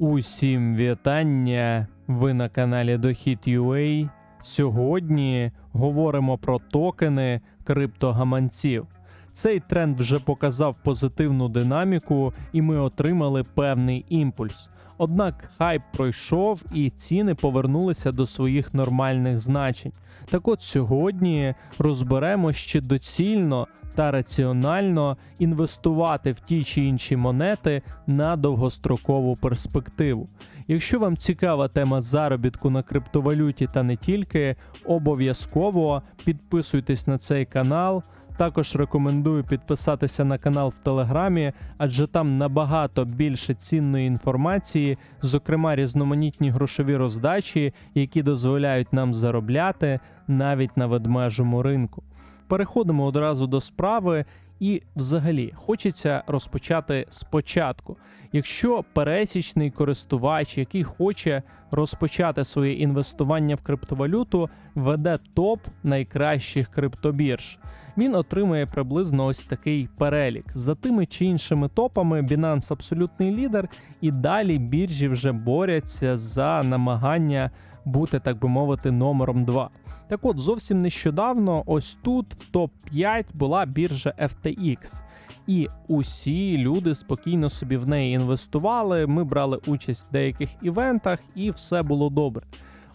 Усім вітання! Ви на каналі Дохід.ua. Сьогодні говоримо про токени криптогаманців. Цей тренд вже показав позитивну динаміку, і ми отримали певний імпульс. Однак хайп пройшов і ціни повернулися до своїх нормальних значень. Так от сьогодні розберемо, чи доцільно та раціонально інвестувати в ті чи інші монети на довгострокову перспективу. Якщо вам цікава тема заробітку на криптовалюті та не тільки, обов'язково підписуйтесь на цей канал. Також рекомендую підписатися на канал в Телеграмі, адже там набагато більше цінної інформації, зокрема різноманітні грошові роздачі, які дозволяють нам заробляти навіть на ведмежому ринку. Переходимо одразу до справи. І, взагалі, хочеться розпочати спочатку. Якщо пересічний користувач, який хоче розпочати своє інвестування в криптовалюту, веде топ найкращих криптобірж, він отримує приблизно ось такий перелік. За тими чи іншими топами Binance абсолютний лідер, і далі біржі вже борються за намагання бути, так би мовити, номером 2. Так от, зовсім нещодавно, ось тут в топ-5 була біржа FTX. І усі люди спокійно собі в неї інвестували. Ми брали участь в деяких івентах, і все було добре.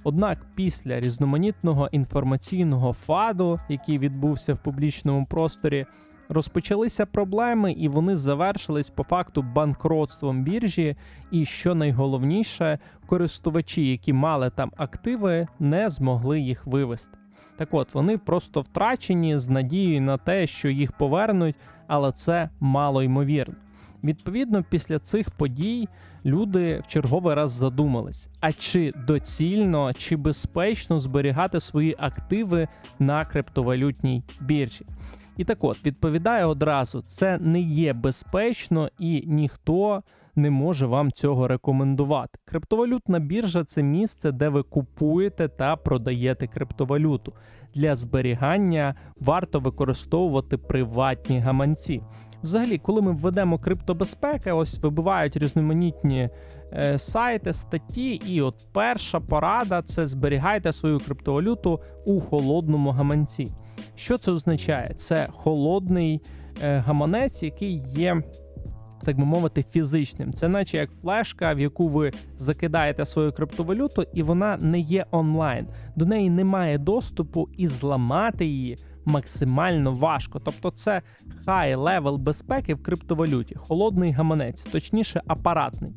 Однак після різноманітного інформаційного фаду, який відбувся в публічному просторі, розпочалися проблеми, і вони завершились по факту банкротством біржі. І що найголовніше, користувачі, які мали там активи, не змогли їх вивести. Так от вони просто втрачені з надією на те, що їх повернуть, але це мало ймовірно. Відповідно, після цих подій люди в черговий раз задумались: а чи доцільно чи безпечно зберігати свої активи на криптовалютній біржі? І так от відповідаю одразу: це не є безпечно і ніхто не може вам цього рекомендувати. Криптовалютна біржа це місце, де ви купуєте та продаєте криптовалюту. Для зберігання варто використовувати приватні гаманці. Взагалі, коли ми введемо криптобезпеки, ось вибивають різноманітні е, сайти, статті, і от перша порада це зберігайте свою криптовалюту у холодному гаманці. Що це означає? Це холодний е, гаманець, який є. Так би мовити, фізичним. Це наче як флешка, в яку ви закидаєте свою криптовалюту, і вона не є онлайн. До неї немає доступу, і зламати її максимально важко. Тобто, це хай левел безпеки в криптовалюті, холодний гаманець, точніше, апаратний.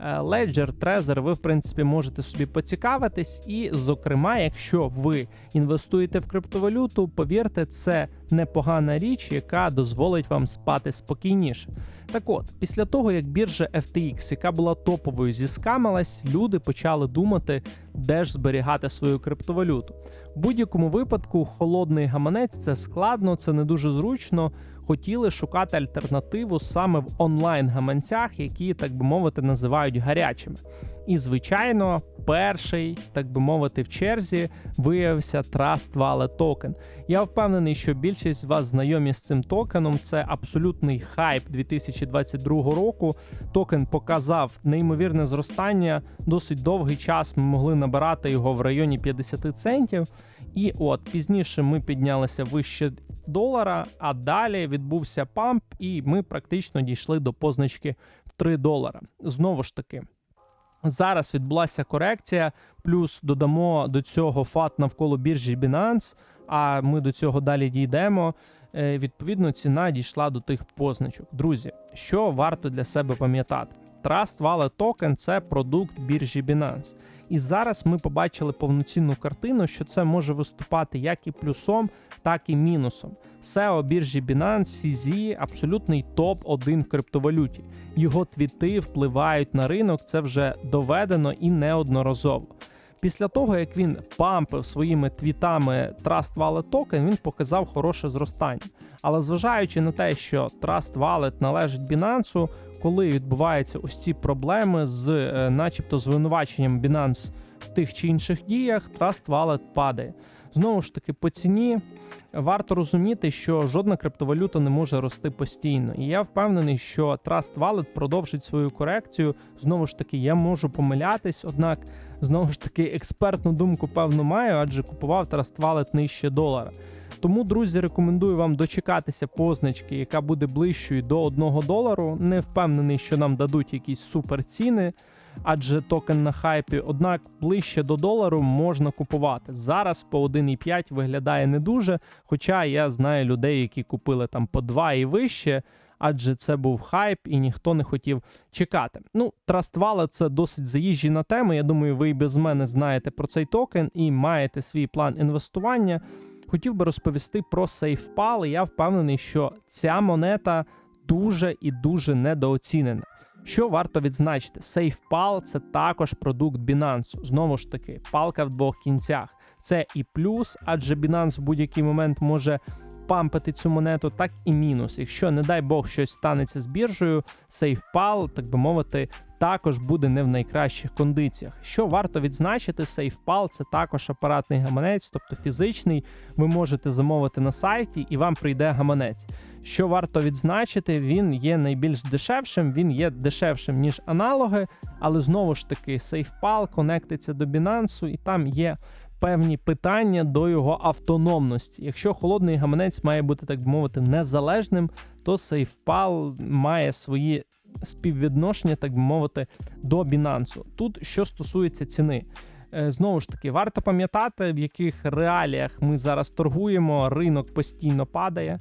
Е, Ledger, Trezor, ви в принципі можете собі поцікавитись, і, зокрема, якщо ви інвестуєте в криптовалюту, повірте, це непогана річ, яка дозволить вам спати спокійніше. Так от, після того як біржа FTX, яка була топовою, зіскамилась, люди почали думати, де ж зберігати свою криптовалюту. В будь-якому випадку, холодний гаманець це складно, це не дуже зручно. Хотіли шукати альтернативу саме в онлайн-гаманцях, які, так би мовити, називають гарячими. І, звичайно, перший, так би мовити, в черзі виявився Trust Wallet Token. Я впевнений, що більшість з вас знайомі з цим токеном. Це абсолютний хайп 2022 року. Токен показав неймовірне зростання. Досить довгий час ми могли набирати його в районі 50 центів. І от пізніше ми піднялися вище долара, а далі відбувся памп, і ми практично дійшли до позначки в 3 долара. Знову ж таки. Зараз відбулася корекція, плюс додамо до цього фат навколо біржі Binance, а ми до цього далі дійдемо. Е, Відповідно, ціна дійшла до тих позначок. Друзі, що варто для себе пам'ятати? Trust Wallet Token – це продукт біржі Binance. І зараз ми побачили повноцінну картину, що це може виступати як і плюсом, так і мінусом. SEO біржі Binance CZ – абсолютний топ-1 в криптовалюті. Його твіти впливають на ринок, це вже доведено і неодноразово. Після того, як він пампив своїми твітами Trust Wallet Token, він показав хороше зростання. Але зважаючи на те, що Trust Wallet належить Binance, коли відбуваються ось ці проблеми з, е, начебто, звинуваченням Binance в тих чи інших діях, Trust Wallet падає. Знову ж таки, по ціні варто розуміти, що жодна криптовалюта не може рости постійно. І я впевнений, що Trust Wallet продовжить свою корекцію. Знову ж таки, я можу помилятись, однак знову ж таки експертну думку певно маю, адже купував Trust Wallet нижче долара. Тому, друзі, рекомендую вам дочекатися позначки, яка буде ближчою до 1 долару. Не впевнений, що нам дадуть якісь суперціни, адже токен на хайпі. Однак ближче до долару можна купувати. Зараз по 1,5 виглядає не дуже. Хоча я знаю людей, які купили там по 2 і вище. Адже це був хайп, і ніхто не хотів чекати. Ну, Wallet – це досить заїжджена тема. Я думаю, ви і без мене знаєте про цей токен і маєте свій план інвестування. Хотів би розповісти про SafePal. і Я впевнений, що ця монета дуже і дуже недооцінена. Що варто відзначити, SafePal – це також продукт Binance. Знову ж таки, палка в двох кінцях. Це і плюс, адже Binance в будь-який момент може пампити цю монету, так і мінус. Якщо, не дай Бог, щось станеться з біржею, SafePal, так би мовити, також буде не в найкращих кондиціях. Що варто відзначити, SafePal – це також апаратний гаманець, тобто фізичний. Ви можете замовити на сайті і вам прийде гаманець. Що варто відзначити, він є найбільш дешевшим, він є дешевшим, ніж аналоги, але знову ж таки, SafePal конектиться до Binance, і там є певні питання до його автономності. Якщо холодний гаманець має бути, так би мовити, незалежним, то SafePal має свої співвідношення, так би мовити, до Binance. Тут що стосується ціни. Е, Знову ж таки, варто пам'ятати, в яких реаліях ми зараз торгуємо, ринок постійно падає,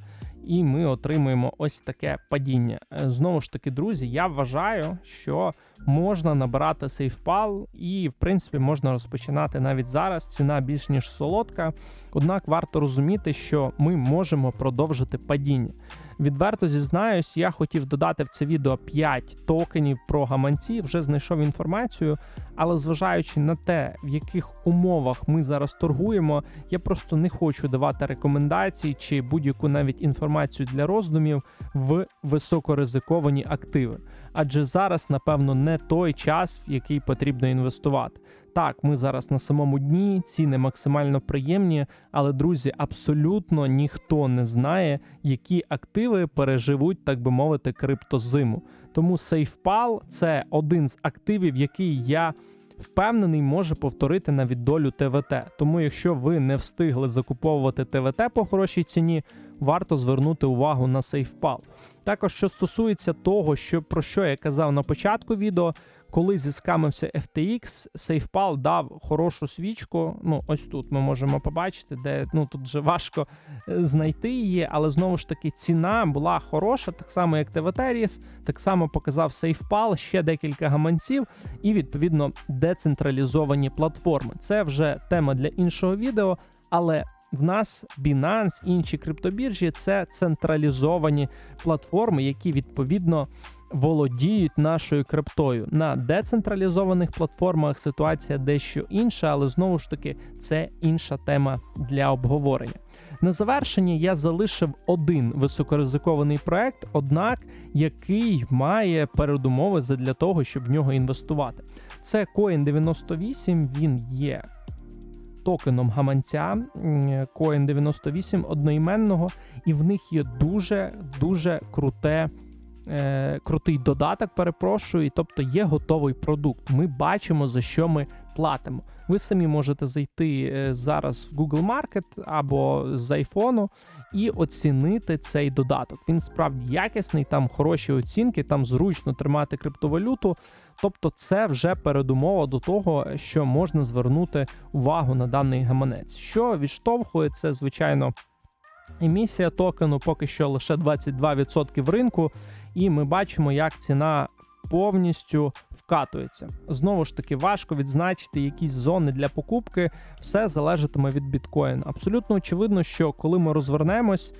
і ми отримуємо ось таке падіння. Е, Знову ж таки, друзі, я вважаю, що можна набирати SafePal і, в принципі, можна розпочинати навіть зараз. Ціна більш ніж солодка. Однак варто розуміти, що ми можемо продовжити падіння. Відверто зізнаюсь, я хотів додати в це відео 5 токенів про гаманці, вже знайшов інформацію, але зважаючи на те, в яких умовах ми зараз торгуємо, я просто не хочу давати рекомендації чи будь-яку навіть інформацію для роздумів в високоризиковані активи. Адже зараз, напевно, не той час, в який потрібно інвестувати. Так, ми зараз на самому дні, ціни максимально приємні, але друзі, абсолютно ніхто не знає, які активи переживуть, так би мовити, криптозиму. Тому SafePal – це один з активів, який я впевнений може повторити навіть долю ТВТ. Тому, якщо ви не встигли закуповувати ТВТ по хорошій ціні, варто звернути увагу на SafePal. Також що стосується того, що про що я казав на початку відео, коли зіскамився FTX, SafePal дав хорошу свічку. Ну, ось тут ми можемо побачити, де ну тут вже важко е, знайти її, але знову ж таки ціна була хороша, так само як TVT так само показав SafePal, ще декілька гаманців, і відповідно децентралізовані платформи. Це вже тема для іншого відео, але в нас Binance, інші криптобіржі це централізовані платформи, які відповідно володіють нашою криптою. На децентралізованих платформах ситуація дещо інша, але знову ж таки це інша тема для обговорення. На завершення я залишив один високоризикований проект, однак який має передумови для того, щоб в нього інвестувати. Це Coin 98, він є токеном гаманця Coin 98 одноіменного, і в них є дуже дуже круте. Е, крутий додаток, перепрошую, тобто є готовий продукт. Ми бачимо, за що ми платимо. Ви самі можете зайти е, зараз в Google Market або з айфону і оцінити цей додаток. Він справді якісний, там хороші оцінки, там зручно тримати криптовалюту. Тобто, це вже передумова до того, що можна звернути увагу на даний гаманець. Що відштовхує це, звичайно. Емісія токену поки що лише 22% в ринку, і ми бачимо, як ціна повністю вкатується. Знову ж таки, важко відзначити якісь зони для покупки, все залежатиме від біткоїна. Абсолютно очевидно, що коли ми розвернемось,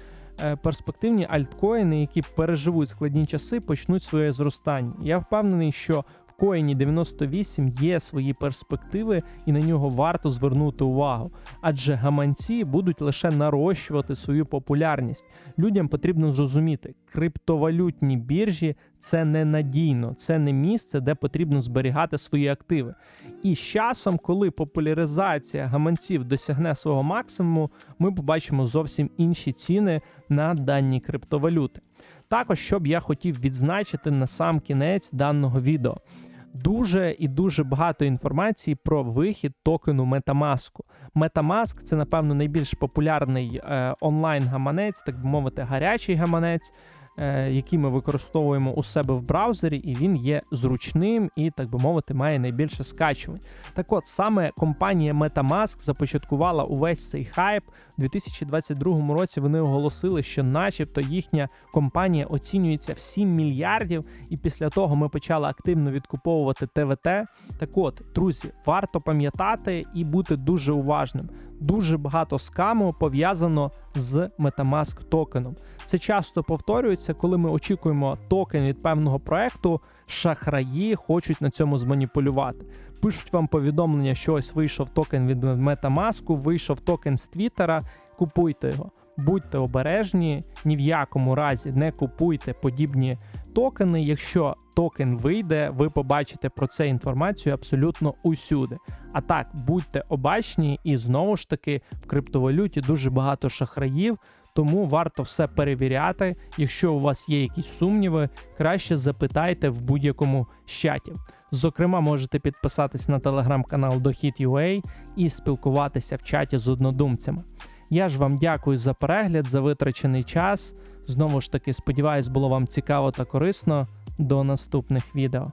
е, перспективні альткоїни, які переживуть складні часи, почнуть своє зростання. Я впевнений, що коїні 98 є свої перспективи, і на нього варто звернути увагу. Адже гаманці будуть лише нарощувати свою популярність. Людям потрібно зрозуміти, криптовалютні біржі це ненадійно, це не місце, де потрібно зберігати свої активи. І з часом, коли популяризація гаманців досягне свого максимуму, ми побачимо зовсім інші ціни на дані криптовалюти. Також що б я хотів відзначити на сам кінець даного відео. Дуже і дуже багато інформації про вихід токену Metamask. Metamask – це, напевно, найбільш популярний е, онлайн-гаманець, так би мовити, гарячий гаманець, який ми використовуємо у себе в браузері, і він є зручним і, так би мовити, має найбільше скачувань. Так от саме компанія Metamask започаткувала увесь цей хайп. У 2022 році вони оголосили, що, начебто, їхня компанія оцінюється в 7 мільярдів, і після того ми почали активно відкуповувати ТВТ. Так от, друзі, варто пам'ятати і бути дуже уважним. Дуже багато скаму пов'язано з Metamask токеном. Це часто повторюється, коли ми очікуємо токен від певного проекту, шахраї хочуть на цьому зманіпулювати. Пишуть вам повідомлення, що ось вийшов токен від Metamask, вийшов токен з Твіттера, купуйте його. Будьте обережні, ні в якому разі не купуйте подібні токени. Якщо токен вийде, ви побачите про це інформацію абсолютно усюди. А так, будьте обачні, і знову ж таки в криптовалюті дуже багато шахраїв. Тому варто все перевіряти. Якщо у вас є якісь сумніви, краще запитайте в будь-якому з чатів. Зокрема, можете підписатись на телеграм-канал Дохід.ua і спілкуватися в чаті з однодумцями. Я ж вам дякую за перегляд, за витрачений час. Знову ж таки, сподіваюсь, було вам цікаво та корисно. До наступних відео.